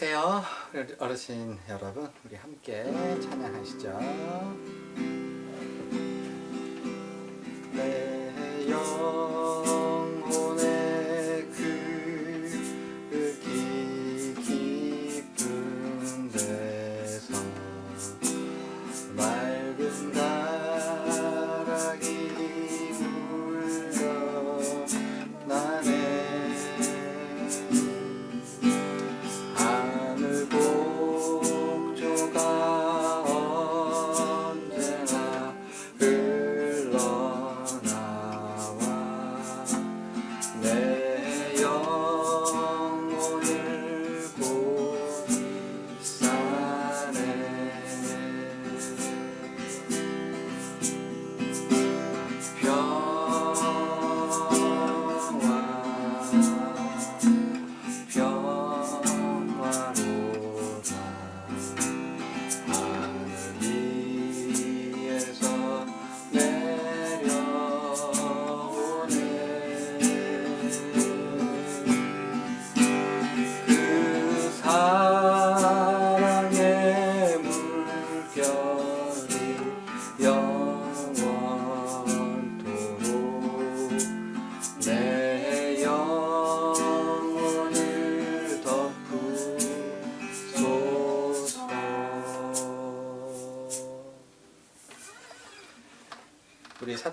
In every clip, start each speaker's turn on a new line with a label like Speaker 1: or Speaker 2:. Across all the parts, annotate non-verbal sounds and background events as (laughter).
Speaker 1: 안녕하세요. 어르신 여러분, 우리 함께 찬양하시죠. 내 영혼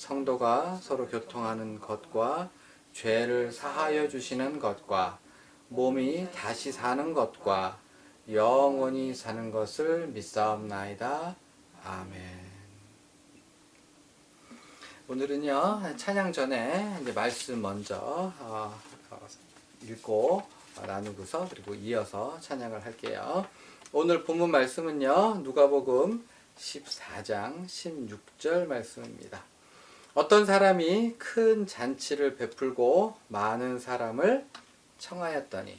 Speaker 1: 성도가 서로 교통하는 것과 죄를 사하여 주시는 것과 몸이 다시 사는 것과 영원히 사는 것을 믿사옵나이다. 아멘. 오늘은요 찬양 전에 이제 말씀 먼저 어, 어, 읽고 어, 나누고서 그리고 이어서 찬양을 할게요. 오늘 본문 말씀은요 누가복음 14장 16절 말씀입니다. 어떤 사람이 큰 잔치를 베풀고 많은 사람을 청하였더니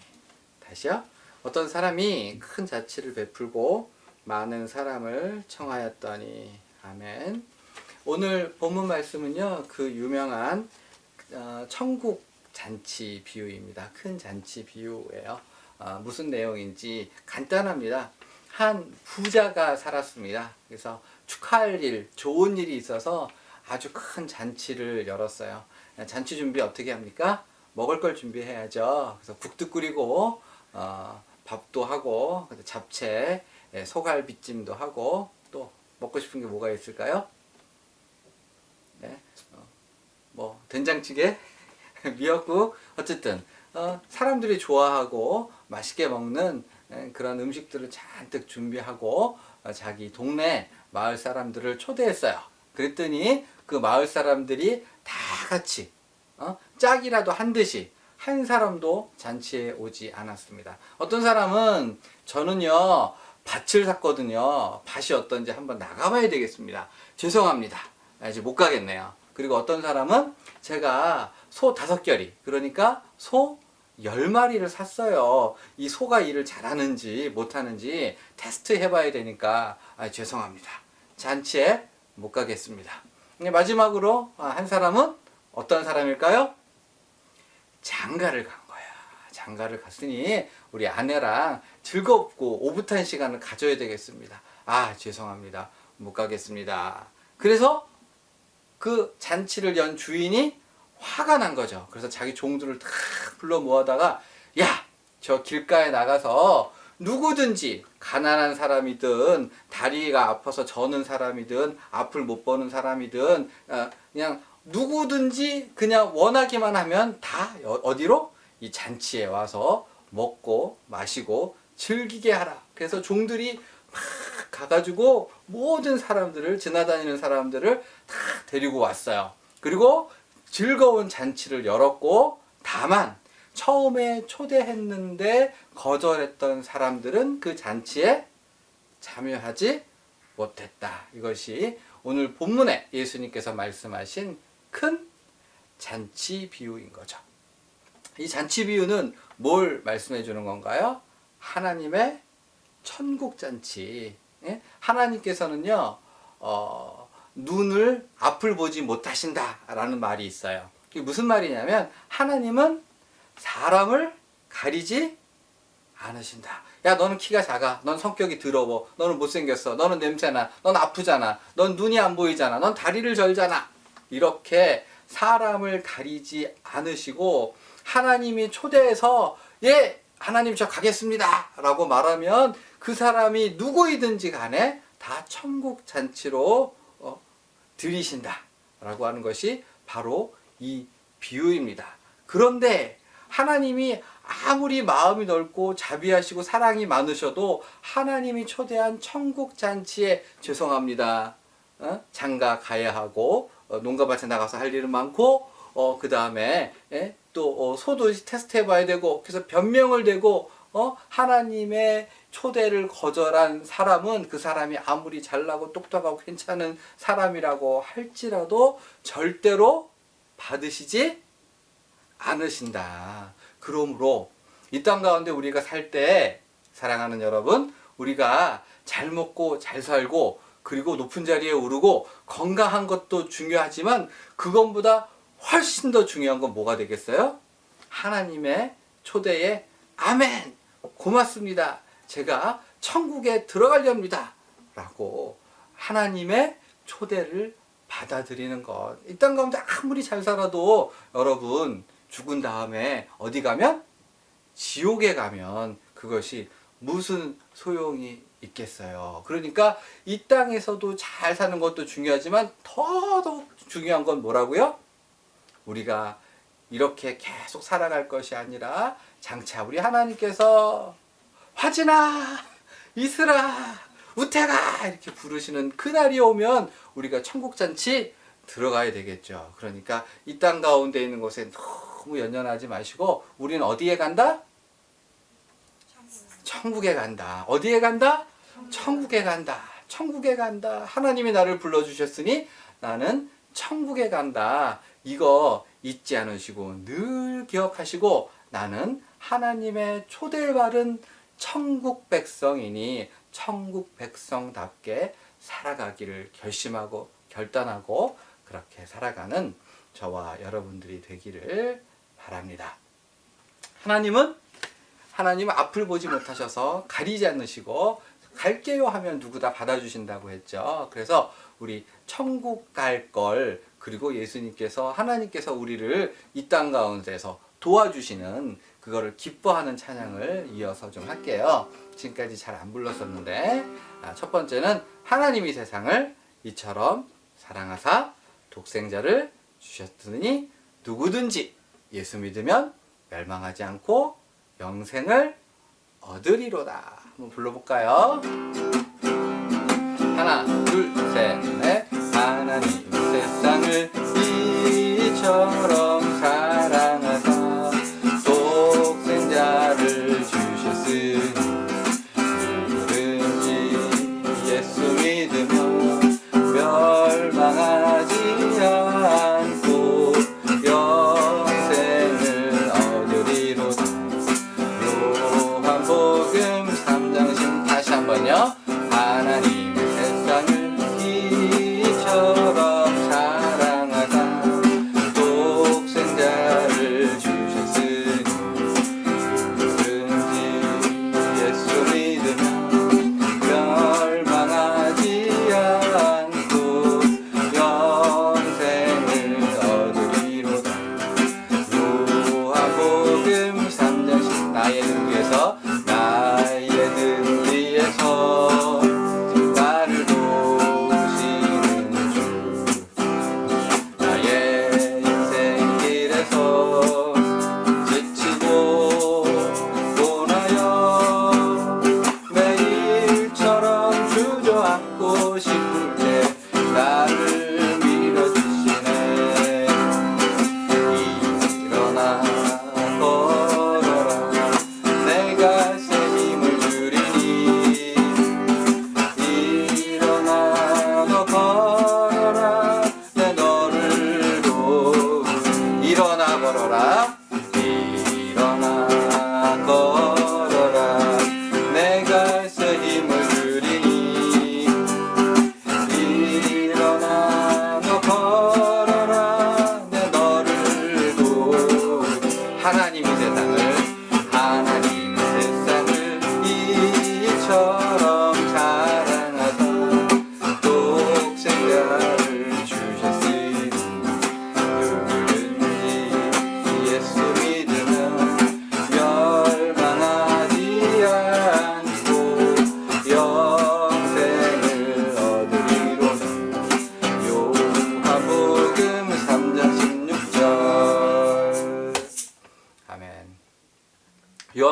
Speaker 1: 다시요. 어떤 사람이 큰 잔치를 베풀고 많은 사람을 청하였더니 아멘. 오늘 본문 말씀은요 그 유명한 어, 천국 잔치 비유입니다. 큰 잔치 비유예요. 어, 무슨 내용인지 간단합니다. 한 부자가 살았습니다. 그래서 축하할 일, 좋은 일이 있어서 아주 큰 잔치를 열었어요. 잔치 준비 어떻게 합니까? 먹을 걸 준비해야죠. 그래서 국도 끓이고 어, 밥도 하고 잡채, 예, 소갈비찜도 하고 또 먹고 싶은 게 뭐가 있을까요? 네, 어, 뭐 된장찌개, (laughs) 미역국 어쨌든 어, 사람들이 좋아하고 맛있게 먹는 예, 그런 음식들을 잔뜩 준비하고 어, 자기 동네 마을 사람들을 초대했어요. 그랬더니 그 마을 사람들이 다 같이 어? 짝이라도 한 듯이 한 사람도 잔치에 오지 않았습니다. 어떤 사람은 저는요 밭을 샀거든요. 밭이 어떤지 한번 나가봐야 되겠습니다. 죄송합니다. 아, 이제 못 가겠네요. 그리고 어떤 사람은 제가 소 다섯 결이 그러니까 소 열 마리를 샀어요. 이 소가 일을 잘하는지 못하는지 테스트 해봐야 되니까 아, 죄송합니다. 잔치에 못 가겠습니다. 마지막으로 아, 한 사람은 어떤 사람일까요? 장가를 간 거야. 장가를 갔으니 우리 아내랑 즐겁고 오붓한 시간을 가져야 되겠습니다. 아, 죄송합니다. 못 가겠습니다. 그래서 그 잔치를 연 주인이 화가 난 거죠. 그래서 자기 종들을 다 불러 모아다가 야, 저 길가에 나가서 누구든지 가난한 사람이든 다리가 아파서 저는 사람이든 앞을 못 보는 사람이든 어, 그냥 누구든지 그냥 원하기만 하면 다 어- 어디로 이 잔치에 와서 먹고 마시고 즐기게 하라. 그래서 종들이 막 가가지고 모든 사람들을 지나다니는 사람들을 다 데리고 왔어요. 그리고 즐거운 잔치를 열었고 다만 처음에 초대했는데 거절했던 사람들은 그 잔치에 참여하지 못했다. 이것이 오늘 본문에 예수님께서 말씀하신 큰 잔치 비유인 거죠. 이 잔치 비유는 뭘 말씀해 주는 건가요? 하나님의 천국 잔치. 예? 하나님께서는요, 어, 눈을 앞을 보지 못하신다라는 말이 있어요. 그게 무슨 말이냐면, 하나님은 사람을 가리지 않으신다. 야, 너는 키가 작아. 넌 성격이 더러워. 너는 못생겼어. 너는 냄새나. 넌 아프잖아. 넌 눈이 안 보이잖아. 넌 다리를 절잖아. 이렇게 사람을 가리지 않으시고 하나님이 초대해서 예, 하나님 저 가겠습니다. 라고 말하면 그 사람이 누구이든지 간에 다 천국 잔치로 어, 들이신다. 라고 하는 것이 바로 이 비유입니다. 그런데 하나님이 아무리 마음이 넓고 자비하시고 사랑이 많으셔도 하나님이 초대한 천국 잔치에 죄송합니다. 어? 장가 가야 하고 어, 농가밭에 나가서 할 일은 많고 어, 그 다음에 또 어, 소도 테스트 해봐야 되고 그래서 변명을 대고 어? 하나님의 초대를 거절한 사람은 그 사람이 아무리 잘나고 똑똑하고 괜찮은 사람이라고 할지라도 절대로 받으시지 않으신다. 그러므로 이 땅 가운데 우리가 살 때 사랑하는 여러분, 우리가 잘 먹고 잘 살고 그리고 높은 자리에 오르고 건강한 것도 중요하지만 그것보다 훨씬 더 중요한 건 뭐가 되겠어요? 하나님의 초대에 아멘 고맙습니다. 제가 천국에 들어가렵니다. 라고 하나님의 초대를 받아들이는 것. 이 땅 가운데 아무리 잘 살아도 여러분 죽은 다음에 어디 가면 지옥에 가면 그것이 무슨 소용이 있겠어요. 그러니까 이 땅에서도 잘 사는 것도 중요하지만 더더욱 중요한 건 뭐라고요? 우리가 이렇게 계속 살아갈 것이 아니라 장차 우리 하나님께서 화진아 이슬아 우태가 이렇게 부르시는 그날이 오면 우리가 천국잔치 들어가야 되겠죠. 그러니까 이 땅 가운데 있는 곳에 너무 연연하지 마시고 우리는 어디에 간다? 천국에 간다. 어디에 간다? 천국에 간다. 천국에 간다. 하나님이 나를 불러주셨으니 나는 천국에 간다. 이거 잊지 않으시고 늘 기억하시고 나는 하나님의 초대받은 천국 백성이니 천국 백성답게 살아가기를 결심하고 결단하고 그렇게 살아가는 저와 여러분들이 되기를 바랍니다. 하나님은 하나님은 앞을 보지 못하셔서 가리지 않으시고 갈게요 하면 누구 다 받아주신다고 했죠. 그래서 우리 천국 갈 걸 그리고 예수님께서 하나님께서 우리를 이 땅 가운데서 도와주시는 그거를 기뻐하는 찬양을 이어서 좀 할게요. 지금까지 잘 안 불렀었는데 아, 첫 번째는 하나님이 세상을 이처럼 사랑하사 독생자를 주셨으니 누구든지 예수 믿으면 멸망하지 않고 영생을 얻으리로다. 한번 불러볼까요? 하나, 둘, 셋, 넷. 하나님 세상을 이처럼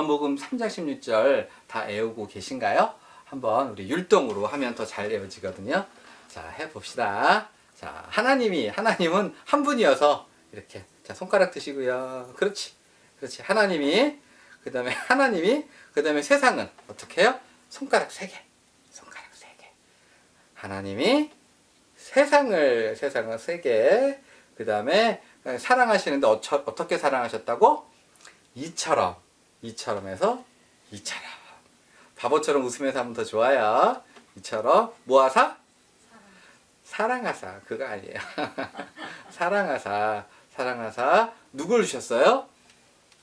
Speaker 1: 요한복음 3장 16절 다 외우고 계신가요? 한번 우리 율동으로 하면 더 잘 외워지거든요. 자, 해 봅시다. 자, 하나님이 하나님은 한 분이어서 이렇게 자, 손가락 드시고요. 그렇지. 그렇지. 하나님이 그 다음에 하나님이 그 다음에 세상은 어떻게 해요? 손가락 세 개. 손가락 세 개. 하나님이 세상을 세상을 세 개. 그 다음에 사랑하시는데 어처, 어떻게 사랑하셨다고? 이처럼 이처럼 해서 이처럼. 바보처럼 웃으면서 하면 더 좋아요. 이처럼. 모아사? 사랑하사. 그거 아니에요. (laughs) 사랑하사. 사랑하사. 누굴 주셨어요?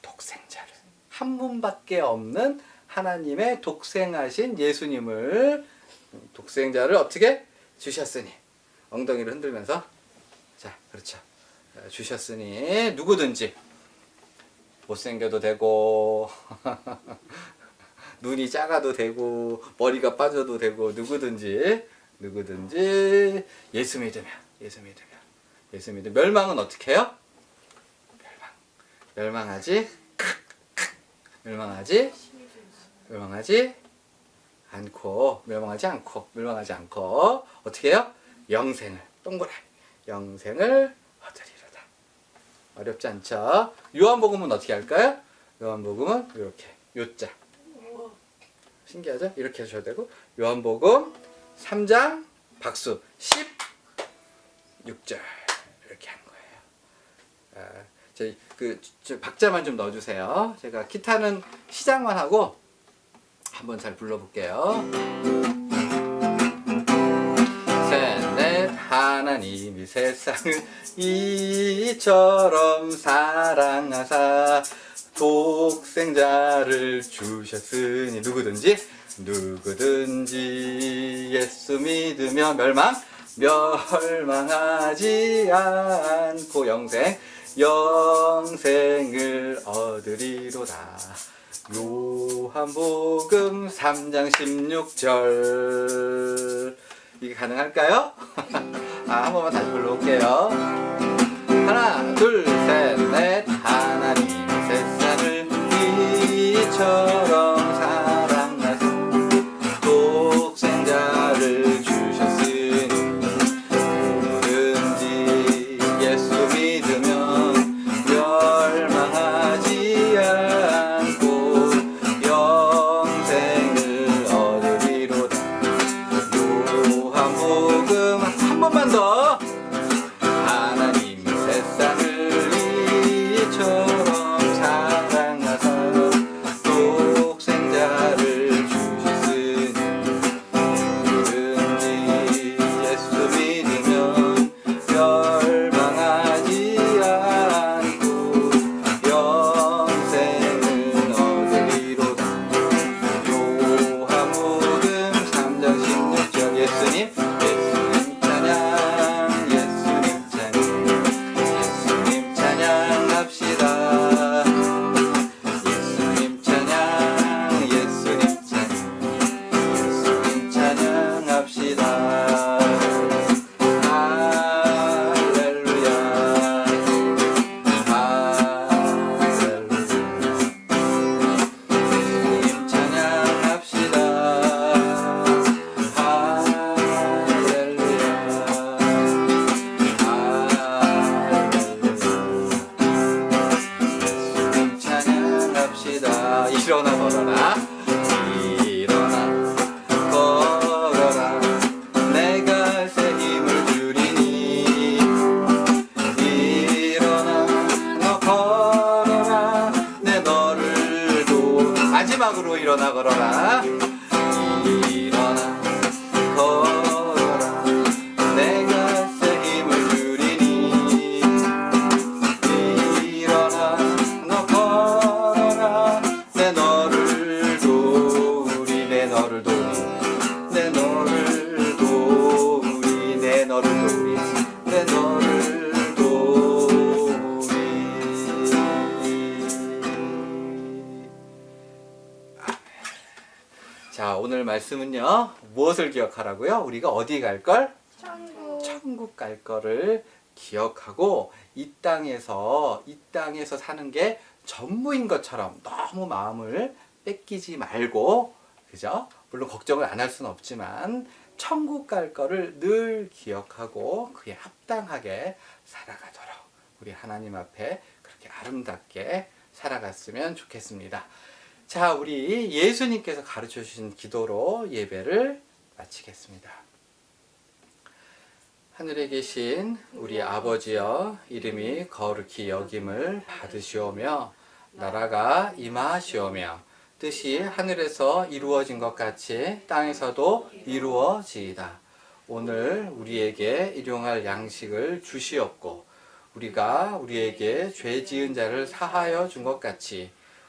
Speaker 1: 독생자를. 한 분밖에 없는 하나님의 독생하신 예수님을 독생자를 어떻게 주셨으니? 엉덩이를 흔들면서. 자 그렇죠. 어, 주셨으니 누구든지 못생겨도 되고 (laughs) 눈이 작아도 되고 머리가 빠져도 되고 누구든지 누구든지 예수 믿으면 예수 믿으면 예수 믿으면. 멸망은 어떻게 해요? 멸망. 멸망하지? 멸망하지? 멸망하지 않고 멸망하지 않고 멸망하지 않고 어떻게 해요? 영생을 동그라미. 영생을 얻으리로다 어렵지 않죠? 요한복음은 어떻게 할까요? 요한복음은 이렇게 요자 신기하죠? 이렇게 하셔도 되고 요한복음 3장 박수 16절 이렇게 한 거예요. 아, 저희 그저 박자만 좀 넣어주세요. 제가 기타는 시작만 하고 한번 잘 불러볼게요. 하나님이 세상을 이처럼 사랑하사 독생자를 주셨으니 누구든지 누구든지 예수 믿으며 멸망 멸망하지 않고 영생 영생을 얻으리로다. 요한복음 3장 16절 이게 가능할까요? (laughs) 아, 한 번만 다시 불러볼게요. 하나, 둘, 셋, 넷. 하나님 세상을 이처럼 일어나 걸어라. 일어나 걸어라 말씀은요 무엇을 기억하라고요? 우리가 어디 갈 걸?
Speaker 2: 천국
Speaker 1: 천국 갈 거를 기억하고 이 땅에서 이 땅에서 사는 게 전무인 것처럼 너무 마음을 뺏기지 말고 그죠? 물론 걱정을 안 할 수는 없지만 천국 갈 거를 늘 기억하고 그에 합당하게 살아가도록 우리 하나님 앞에 그렇게 아름답게 살아갔으면 좋겠습니다. 자, 우리 예수님께서 가르쳐 주신 기도로 예배를 마치겠습니다. 하늘에 계신 우리 아버지여 이름이 거룩히 여김을 받으시오며 나라가 임하시오며 뜻이 하늘에서 이루어진 것 같이 땅에서도 이루어지이다. 오늘 우리에게 일용할 양식을 주시옵고 우리가 우리에게 죄 지은 자를 사하여 준 것 같이